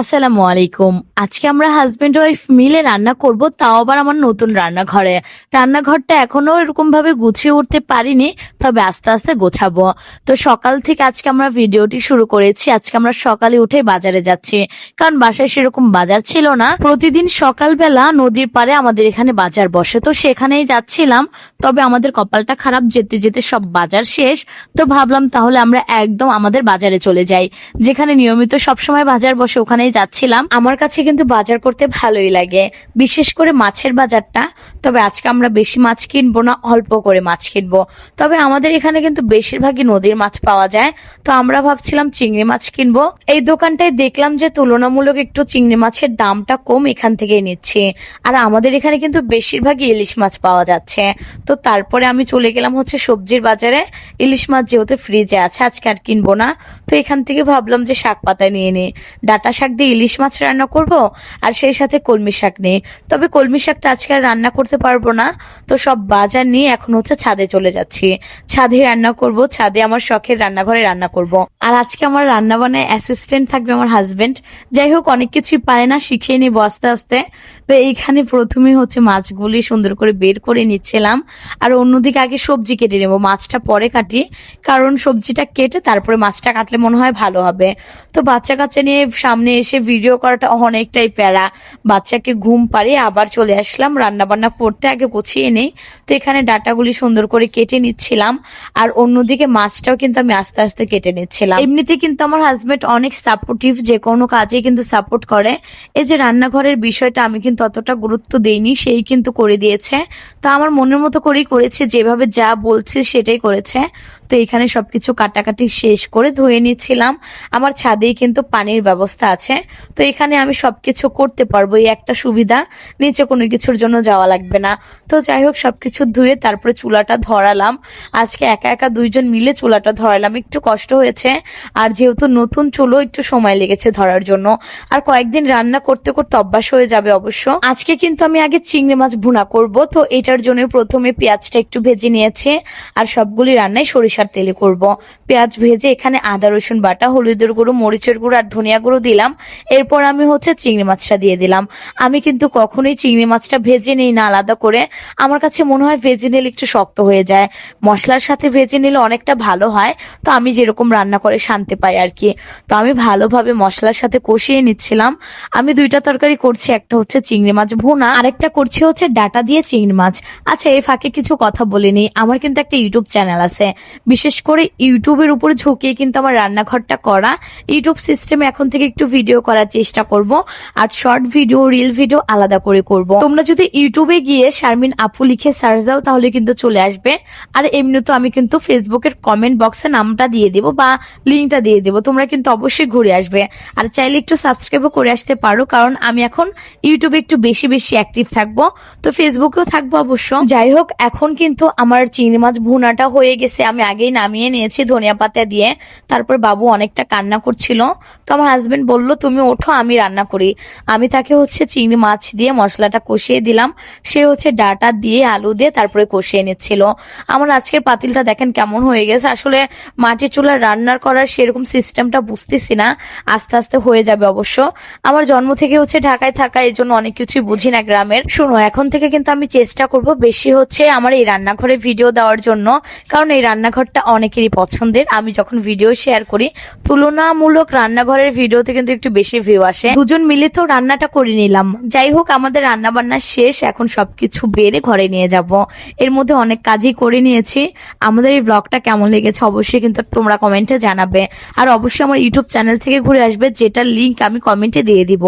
আসসালামু আলাইকুম। আজকে আমরা হাজবেন্ড ওয়াইফ মিলে রান্না করব, তাও আবার আমার নতুন রান্নাঘরে। রান্নাঘরটা এখনও এরকম ভাবে গুছিয়ে উঠতে পারিনি, তবে আস্তে আস্তে গোছাবো। তো সকাল থেকে আজকে আমরা ভিডিওটি শুরু করেছি। আজকে আমরা সকালে উঠে বাজারে যাচ্ছি, কারণ বাসায় সেরকম বাজার ছিল না। প্রতিদিন সকালবেলা নদীর পাড়ে আমাদের এখানে বাজার বসে। তো সেখানেই যাচ্ছিলাম, তবে আমাদের কপালটা খারাপ, যেতে যেতে সব বাজার শেষ। তো ভাবলাম তাহলে আমরা একদম আমাদের বাজারে চলে যাই, যেখানে নিয়মিত সবসময় বাজার বসে ওখানেই যাচ্ছিলাম, আমার কাছে কিন্তু বাজার করতে ভালোই লাগে। বিশেষ করে মাছের বাজারটা, তবে আজকে আমরা বেশি মাছ কিনবো না, অল্প করে মাছ কিনবো। তবে আমাদের এখানে কিন্তু বেশিরভাগই নদীর মাছ পাওয়া যায়, তো আমরা ভাবছিলাম চিংড়ি মাছ কিনবো। এই দোকানটায় দেখলাম যে তুলনামূলক একটু চিংড়ি মাছের দামটা কম এখান থেকেই নিচ্ছে, আর আমাদের এখানে কিন্তু বেশিরভাগই ইলিশ মাছ পাওয়া যাচ্ছে। তো তারপরে আমি চলে গেলাম হচ্ছে সবজির বাজারে, ইলিশ মাছ যেহেতু ফ্রিজে আছে, আজকে আর কিনবো না। তো এখান থেকে ভাবলাম যে শাক পাতা নিয়ে নি ডাটা শাক দিয়ে ইলিশ মাছ রান্না করব, আর সেই সাথে কলমি শাক নেই। তবে কলমি শাকটা আজকে আর রান্না করতে পারব না। তো সব বাজার নিয়ে এখন হচ্ছে ছাদে চলে যাচ্ছি। ছাদে রান্না করব, ছাদে আমার শখের রান্নাঘরে রান্না করব। আর আজকে আমার রান্না বানায় অ্যাসিস্ট্যান্ট থাকবে আমার হাজবেন্ড যাই হোক, অনেক কিছুই পারে না, শিখিয়ে নিব আস্তে আস্তে। তো এইখানে প্রথমে হচ্ছে মাছগুলি সুন্দর করে বের করে নিচ্ছিলাম। আর অন্যদিকে আগে সবজি কেটে নেব, মাছটা পরে কাটি। কারণ সবজিটা কেটে তারপরে মাছটা কাটলে মনে হয় ভালো হবে। তো বাচ্চা কাচ্চা নিয়ে সামনে এসে ভিডিও করাটা অনেকটাই প্যারা। বাচ্চাকে ঘুম পাড়িয়ে আবার চলে আসলাম রান্না বান্না করতে আগে গুছিয়ে নেই। তো এখানে ডাটাগুলি সুন্দর করে কেটে নিচ্ছিলাম। আর অন্যদিকে মাছটাও কিন্তু আমি আস্তে আস্তে কেটে নিচ্ছিলাম। এমনিতে কিন্তু আমার হাজবেন্ড অনেক সাপোর্টিভ যে কোনো কাজে কিন্তু সাপোর্ট করে। এই যে রান্নাঘরের বিষয়টা আমি কিন্তু অতটা গুরুত্ব দেয়নি সেই কিন্তু করে দিয়েছে। তা আমার মনের মতো করেই করেছে, যেভাবে যা বলছে সেটাই করেছে। তো এখানে সবকিছু কাটাকাটি শেষ করে ধুয়ে নিচ্ছিলাম। আমার ছাদেই কিন্তু পানির ব্যবস্থা আছে। তো এখানে আমি সবকিছু করতে পারব এই একটা সুবিধা, নিচে কোনো কিছুর জন্য যাওয়া লাগবে না। তো যাই হোক, সবকিছু ধুয়ে তারপরে চুলাটা ধরালাম। আজকে একা একা দুইজন মিলে চুলাটা ধরালাম, একটু কষ্ট হয়েছে। আর যেহেতু নতুন চুলো, একটু সময় লেগেছে ধরার জন্য। আর কয়েকদিন রান্না করতে করতে অভ্যাস হয়ে যাবে অবশ্য। আজকে কিন্তু আমি আগে চিংড়ি মাছ ভুনা করব। তো এটার জন্য প্রথমে পেঁয়াজটা একটু ভেজে নিয়েছে। আর সবগুলি রান্নায় সরিষার তেলে করব। পেঁয়াজ ভেজে এখানে আদা, রসুন বাটা, হলুদের গুঁড়ো, মরিচের গুঁড়ো আর ধনিয়া গুঁড়ো দিলাম। এরপর আমি হচ্ছে চিংড়ি মাছটা দিয়ে দিলাম। আমি কিন্তু কখনোই চিংড়ি মাছটা ভেজে নিই না আলাদা করে। আমার কাছে মনে হয় ভেজে নিলে একটু শক্ত হয়ে যায়। মশলার সাথে ভেজে নিলে অনেকটা ভালো হয়। তো আমি যেরকম রান্না করে শান্তি পাই আর কি। তো আমি ভালোভাবে মশলার সাথে কষিয়ে নিচ্ছিলাম। আমি দুইটা তরকারি করছি, একটা হচ্ছে চিংড়ি মাছ ভুনা, আরেকটা করছি হচ্ছে ডাটা দিয়ে চিংড়ি মাছ। আচ্ছা এই ফাঁকে কিছু কথা বলিনি। আমার কিন্তু একটা ইউটিউব চ্যানেল আছে। বিশেষ করে ইউটিউবের উপরে ঝুঁকিয়ে কিন্তু আমার রান্নাঘরটা করা। ইউটিউব সিস্টেমে এখন থেকে একটু ভিডিও করার চেষ্টা করব। আর শর্ট ভিডিও রিল ভিডিও আলাদা করে করব। তোমরা যদি ইউটিউবে গিয়ে শারমিন আপু লিখে সার্চ দাও, তাহলে কিন্তু চলে আসবে। আর এমনি তো আমি কিন্তু ফেসবুকের কমেন্ট বক্সে নামটা দিয়ে দেবো বা লিঙ্কটা দিয়ে দেবো। তোমরা কিন্তু অবশ্যই ঘুরে আসবে। আর চাইলে একটু সাবস্ক্রাইবও করে আসতে পারো, কারণ আমি এখন ইউটিউবে একটু বেশি বেশি অ্যাক্টিভ থাকব। তো ফেসবুকেও থাকব অবশ্য। যাই হোক, এখন কিন্তু আমার চিংড়ি মাছ ভুনাটা হয়ে গেছে। আমি আগেই নামিয়ে নিয়েছি ধনিয়া পাতা দিয়ে। তারপর বাবু অনেকটা কান্না করছিল। তো আমার হাজবেন্ড বলল, তুমি ওঠো, আমি রান্না করি। আমি তাকে হচ্ছে চিংড়ি মাছ দিয়ে মশলাটা কষিয়ে দিলাম। সে হচ্ছে ডাটা দিয়ে, আলু দিয়ে তারপরে কষিয়ে নিচ্ছিল। আমার আজকের পাতিলটা দেখেন কেমন হয়ে গেছে। আসলে মাটির চুলার রান্নার করার সেরকম সিস্টেমটা বুঝতেছি না। আস্তে আস্তে হয়ে যাবে অবশ্য। আমার জন্ম থেকে হচ্ছে ঢাকায় থাকা, এই জন্য অনেক কিছুই বুঝি না গ্রামের। শোনো, এখন থেকে কিন্তু আমি চেষ্টা করব বেশি হচ্ছে আমার এই রান্নাঘরে ভিডিও দেওয়ার জন্য। কারণ এই রান্নাঘরটা অনেকেরই পছন্দের। আমি যখন ভিডিও শেয়ার করি, তুলনামূলক রান্নাঘরের ভিডিওতে কিন্তু একটু বেশি ভিউ আসে। দুজন মিলে তো রান্নাটা করে নিলাম। যাই হোক, আমাদের রান্না বান্না শেষ। এখন সবকিছু বেড়ে ঘরে নিয়ে যাব। এর মধ্যে অনেক কাজই করে নিয়েছি। আমাদের এই ব্লগটা কেমন লেগেছে অবশ্যই কিন্তু তোমরা কমেন্টে জানাবে। আর অবশ্যই আমার ইউটিউব চ্যানেল থেকে ঘুরে আসবে, যেটার লিংক আমি কমেন্টে দিয়ে দিব।